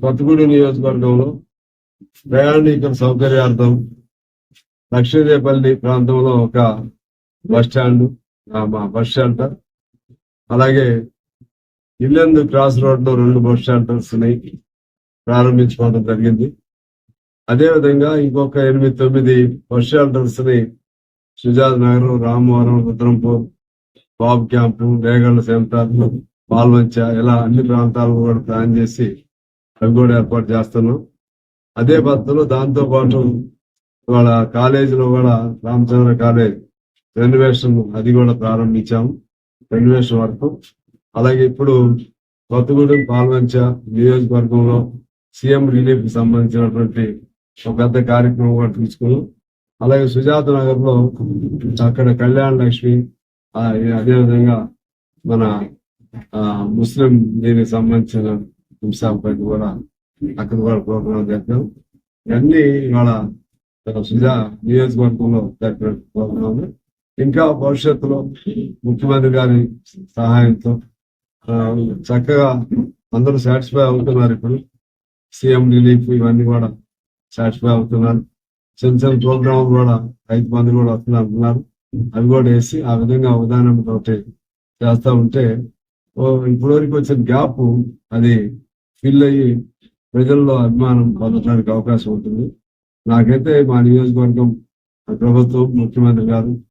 కొత్తగూడి నియోజకవర్గంలో ప్రయాణికుల సౌకర్యార్థం లక్ష్మీదేపల్లి ప్రాంతంలో ఒక బస్ స్టాండ్ ఆ, మా బస్ షెల్టర్. అలాగే ఇల్లందు క్రాస్ రోడ్లో రెండు బస్ షెల్టర్స్ని ప్రారంభించుకోవడం జరిగింది. అదేవిధంగా ఇంకొక ఎనిమిది తొమ్మిది బస్ షెల్టర్స్ని సుజాత్ నగర్ రామవరం రుద్రంపూర్ బాబు క్యాంపు రేగళ్ళ సెంటర్ పాల్వంచ ఇలా అన్ని ప్రాంతాలను కూడా ప్లాన్ చేసి అవి కూడా ఏర్పాటు చేస్తున్నాం. అదే పద్ధతిలో దాంతో పాటు ఇవాళ కాలేజీలో కూడా రామచంద్ర కాలేజ్ రెనోవేషన్ అది కూడా ప్రారంభించాము రెనివేషన్ వరకు. అలాగే ఇప్పుడు కొత్తగూడెం పాల్వంచ నియోజకవర్గంలో సీఎం రిలీఫ్కి సంబంధించినటువంటి ఒక పెద్ద కార్యక్రమం కూడా తీసుకున్నాం. అలాగే సుజాత నగర్లో అక్కడ కళ్యాణ లక్ష్మి అదేవిధంగా మన ఆ, ముస్లిం దీనికి సంబంధించిన అంశాలపై కూడా అక్కడ కూడా ప్రోగ్రాం చేద్దాం. ఇవన్నీ ఇవాళ సుజా నియోజకవర్గంలో జరిపిన ప్రోగ్రాం ఇంకా భవిష్యత్తులో ముఖ్యమంత్రి గారి సహాయంతో చక్కగా అందరూ సాటిస్ఫై అవుతున్నారు ఇప్పుడు. సీఎం రిలీఫ్ ఇవన్నీ కూడా సాటిస్ఫై అవుతున్నారు. చిన్న చిన్న ప్రోగ్రాం కూడా రైతు మంది కూడా వస్తున్నారు అంటున్నారు. అవి కూడా వేసి ఆ విధంగా ఉదాహరణతో ఒకటి చేస్తా ఉంటే ఇప్పుడు వరకు వచ్చిన గ్యాప్ అది ఫిల్ అయ్యి ప్రజల్లో అభిమానం పొందడానికి అవకాశం ఉంటుంది. నాకైతే మా నియోజకవర్గం ప్రభుత్వం ముఖ్యమంత్రి గారు